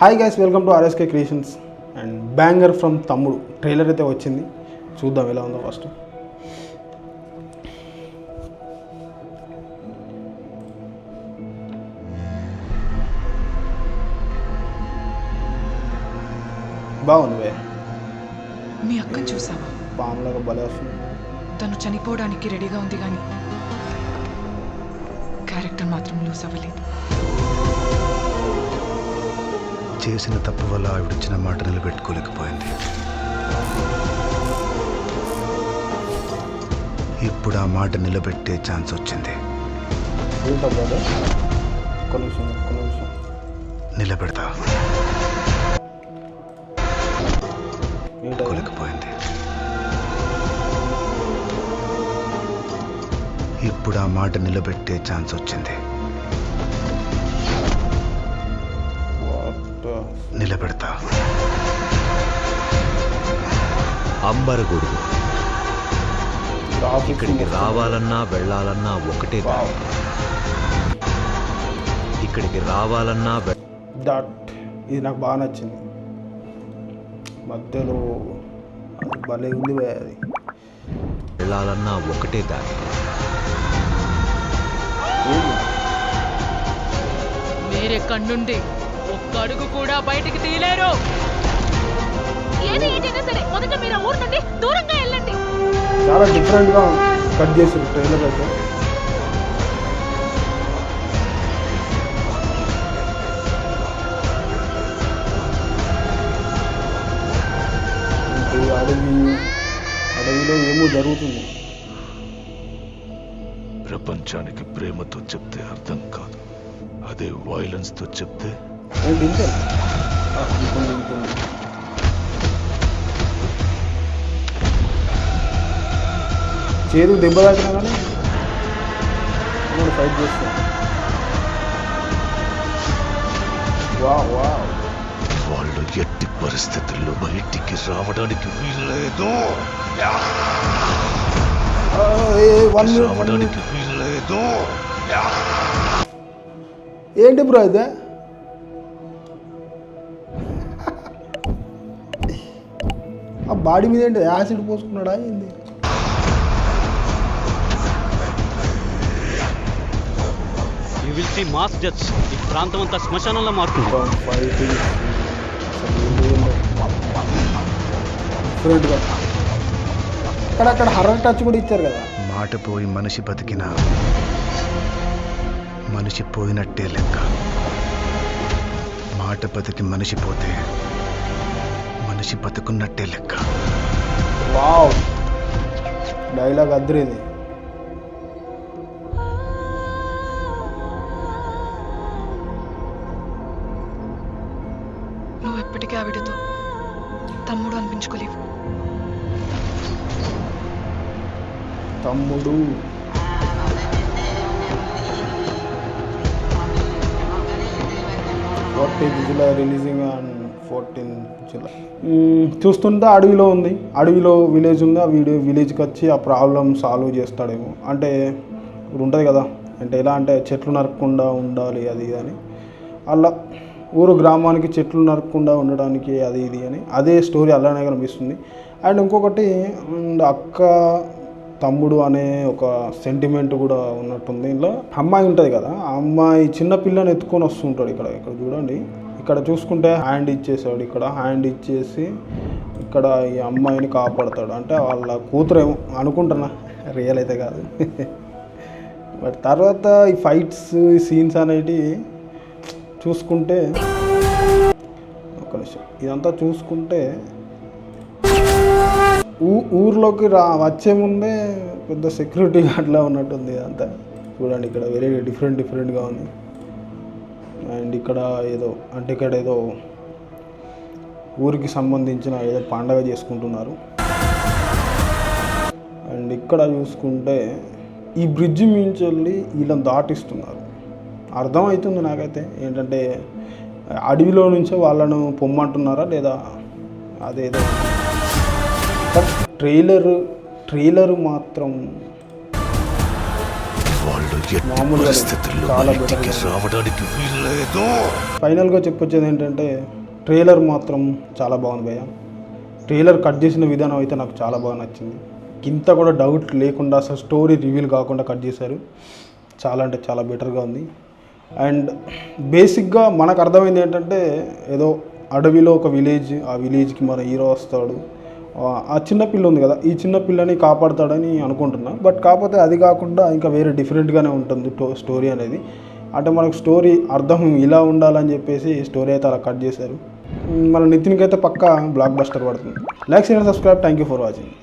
Hi guys welcome to RSK creations and banger from Thammudu. Trailer అయితే వచ్చింది. చూద్దాం ఎలా ఉందో ఫస్ట్ బాగుంది వే మీ అక్కను చూసావా? పాములాగా భలే వస్తుంది. తను చనిపోవడానికి రెడీగా ఉంది కానీ క్యారెక్టర్ మాత్రం లూజ్ అవ్వలేదు. చేసిన తప్పు వల్ల ఆవిడిచ్చిన మాట నిలబెట్టుకోలేకపోయింది. ఇప్పుడు ఆ మాట నిలబెట్టే ఛాన్స్ వచ్చింది. నిలబెడతా. కోలేకపోయింది ఇప్పుడు ఆ మాట నిలబెట్టే ఛాన్స్ వచ్చింది. నిలబెడతా. అంబరగొడుగు ట్రాఫిక్ ఇక్కడికి రావాలన్నా వెళ్ళాలన్నా ఒకటే దారి. ఇక్కడికి రావాలన్నా దట్ ఇది నాకు బాగా నచ్చింది. మధ్యలో భలే ఉంది అది. వెళ్ళాలన్నా ఒకటే దారి. ఏంది? మీరెక్కడి నుండి ఒక్క అడుగు కూడా బయటికి తీయలేరు. ఏది ఏదైనా సరే మొదట మీరు ఆ ఊరు నుండి దూరంగా వెళ్ళండి. చాలా డిఫరెంట్గా కట్ చేసారు ట్రైలర్ అయితే. ఇంక ఈ అడవి అడవిలో ఏమో జరుగుతుంది. ప్రపంచానికి ప్రేమతో చెప్తే అర్థం కాదు. అదే వైలెన్స్తో చెప్తే ఇంకొంది చేదు దెబ్బ తాకినా కానీ ఫైట్ చేస్తాను వా వా వాళ్ళు ఎట్టి పరిస్థితుల్లో బయటికి రావడానికి వీల్లేదు. వన్ రావడానికి వీల్లేదు. ఏంటి బ్రో అయితే బాడీ మీద ఏంటి? యాసిడ్ పోసుకున్నాడా? ఏంది? You will see mass deaths ఈ ప్రాంతం అంతా శ్మశానంలో మారుతుంది. డిఫరెంట్గా అక్కడక్కడ హర్రర్ టచ్ కూడా ఇచ్చారు కదా. మాట పోయి మనిషి బతికినా మనిషి పోయినట్టే లెక్క. మాట బతికి మనిషి పోతే మనిషి బతుకున్నట్టే లెక్క. వావ్. డైలాగ్ అద్దరింది నువ్వు ఎప్పటికీ ఆవిడతో తమ్ముడు అనిపించుకోలేవు. Thammudu. Fourteenth July releasing and fourteen July. చూస్తుంటే అడవిలో ఉంది. అడవిలో విలేజ్ ఉంది. ఆ వీడియో విలేజ్కి వచ్చి ఆ ప్రాబ్లం సాల్వ్ చేస్తాడేమో. అంటే ఇప్పుడు ఉంటుంది కదా. అంటే ఎలా అంటే చెట్లు నరకకుండా ఉండాలి అది అని. అలా ఊరు గ్రామానికి చెట్లు నరకకుండా ఉండడానికి అది ఇది అని. అదే స్టోరీ అలానే కనిపిస్తుంది అండ్ ఇంకొకటి అండ్ అక్క తమ్ముడు అనే ఒక సెంటిమెంట్ కూడా ఉన్నట్టుంది. ఇందులో అమ్మాయి ఉంటుంది కదా ఆ అమ్మాయి చిన్న పిల్లని ఎత్తుకొని వస్తుంటాడు ఇక్కడ ఇక్కడ చూడండి. ఇక్కడ చూసుకుంటే హ్యాండ్ ఇచ్చేసాడు ఇక్కడ హ్యాండ్ ఇచ్చేసి ఇక్కడ ఈ అమ్మాయిని కాపాడతాడు. అంటే వాళ్ళ కూతురేమో అనుకుంటున్నా రియల్ అయితే కాదు. బట్ తర్వాత ఈ ఫైట్స్ ఈ సీన్స్ అనేటివి చూసుకుంటే ఒక నిమిషం. ఇదంతా చూసుకుంటే ఊ ఊర్లోకి రా వచ్చే ముందే పెద్ద సెక్యూరిటీ గార్డ్లా ఉన్నట్టుంది ఇదంతా. చూడండి ఇక్కడ వెరీ డిఫరెంట్ డిఫరెంట్గా ఉంది. అండ్ ఇక్కడ ఏదో అంటే ఇక్కడ ఏదో ఊరికి సంబంధించిన ఏదో పండగ చేసుకుంటున్నారు. అండ్ ఇక్కడ చూసుకుంటే ఈ బ్రిడ్జ్ మించి వెళ్ళి వీళ్ళని దాటిస్తున్నారు. అర్థమవుతుంది నాకైతే ఏంటంటే అడవిలో నుంచే వాళ్ళను పొమ్మంటున్నారా లేదా అదేదో బట్ ట్రైలర్ ట్రైలర్ మాత్రం మామూలుగా చాలా రావడానికి ఫైనల్గా చెప్పొచ్చేది ఏంటంటే ట్రైలర్ మాత్రం చాలా బాగుంది భయ్య. ట్రైలర్ కట్ చేసిన విధానం అయితే నాకు చాలా బాగా నచ్చింది. ఇంత కూడా డౌట్ లేకుండా అసలు స్టోరీ రివీల్ కాకుండా కట్ చేశారు. చాలా అంటే చాలా బెటర్గా ఉంది. అండ్ బేసిక్గా మనకు అర్థమైంది ఏంటంటే ఏదో అడవిలో ఒక విలేజ్ ఆ విలేజ్కి మన హీరో వస్తాడు. ఆ- చిన్నపిల్ల చిన్న పిల్ల ఉంది కదా ఈ చిన్న పిల్లని కాపాడతాడని అనుకుంటున్నా. బట్ కాకపోతే అది కాకుండా ఇంకా వేరే డిఫరెంట్గానే ఉంటుంది టో స్టోరీ అనేది. అంటే మనకు స్టోరీ అర్థం ఇలా ఉండాలని చెప్పేసి స్టోరీ అయితే అలా కట్ చేశారు. మన నితిన్కి అయితే పక్కా బ్లాక్ బస్టర్ పడుతుంది like share subscribe thank you for watching